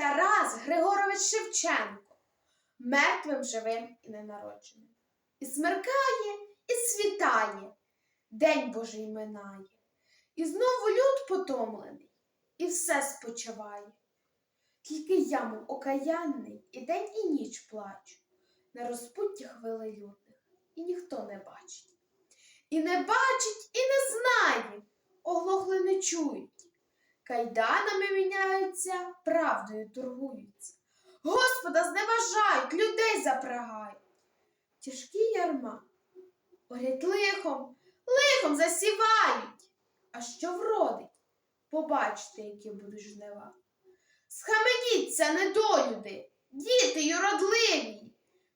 Тарас Григорович Шевченко, мертвим живим і ненародженим. І смеркає, і світає, день Божий минає, і знову люд потомлений, і все спочиває. Тільки я, мов окаянний, і день, і ніч плачу, на розпутті хвили людних, і ніхто не бачить. І не бачить, і не знає, оглохли не чують. Кайданами міняються, правдою торгуються. Господа зневажають, людей запрагають. Тяжкі ярма, орять лихом, лихом засівають. А що вродить? Побачите, які будуть жнива. Схаменіться, недолюди, діти юродливі.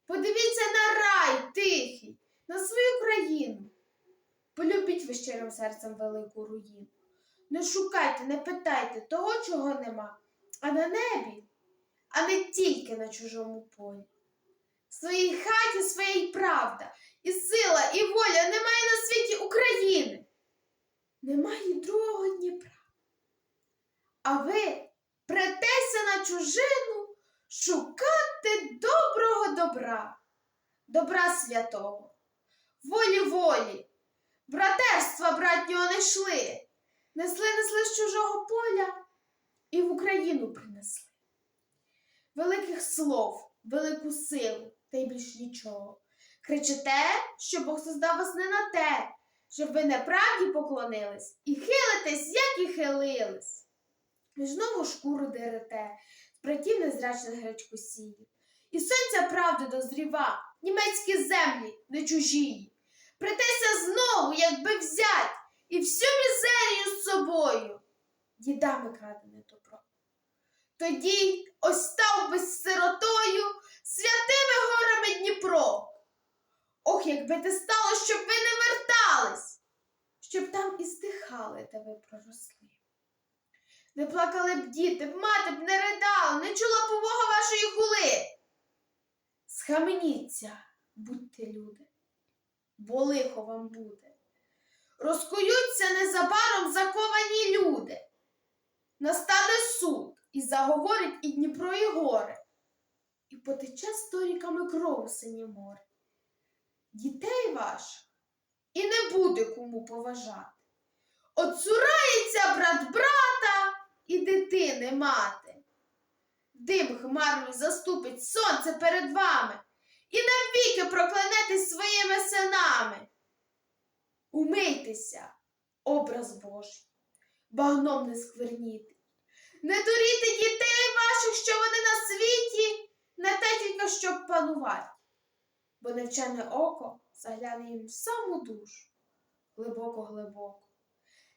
Подивіться на рай тихий, на свою країну. Полюбіть ви щирим серцем велику руїну. Не шукайте, не питайте того, чого нема, а на небі, а не тільки на чужому полі. В своїй хаті своя й правда, і сила, і воля немає на світі України. Немає другого Дніпра. А ви претеся на чужину шукати доброго добра, добра святого, волі волі, братерства братнього не йшли, несли, несли з чужого поля і в Україну принесли. Великих слов, велику силу, та й більш нічого. Кричите, що Бог создав вас не на те, щоб ви неправді поклонились і хилитесь, як і хилились. Ви знову шкуру дерете, братів незрачних гречку сіє. І сонця правди дозріва, німецькі землі не чужі. Притеся знову, якби взять, і всю мізерію собою. Дідами крадене добро. Тоді ось став би з сиротою святими горами Дніпро. Ох, якби те стало, щоб ви не вертались, щоб там і здихали, де ви проросли. Не плакали б діти, мати б не ридала, не чула повага вашої хули. Схаменіться, будьте люди, бо лихо вам буде. Розкуються незабаром заковані люди. Настане суд і заговорить і Дніпро, і гори, і потече сторіками кров у синє море. Дітей ваших і не буде кому поважати. Оцурається брат брата і дитини мати. Дим хмарою заступить сонце перед вами і навіки проклянетесь своїми синами. Умийтеся, образ Божий, багном не скверніти. Не дуріти дітей ваших, що вони на світі, не те тільки щоб панувати, бо невчене око загляне їм в саму душу, глибоко-глибоко.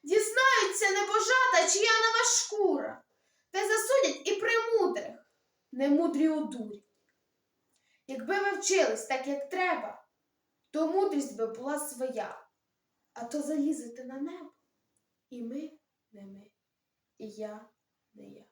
Дізнаються небожата, чия нова шкура, та засудять і примудрих, немудрі одурі. Якби ви вчились так, як треба, то мудрість би була своя, а то залізете на небо. І ми не ми, і я не я.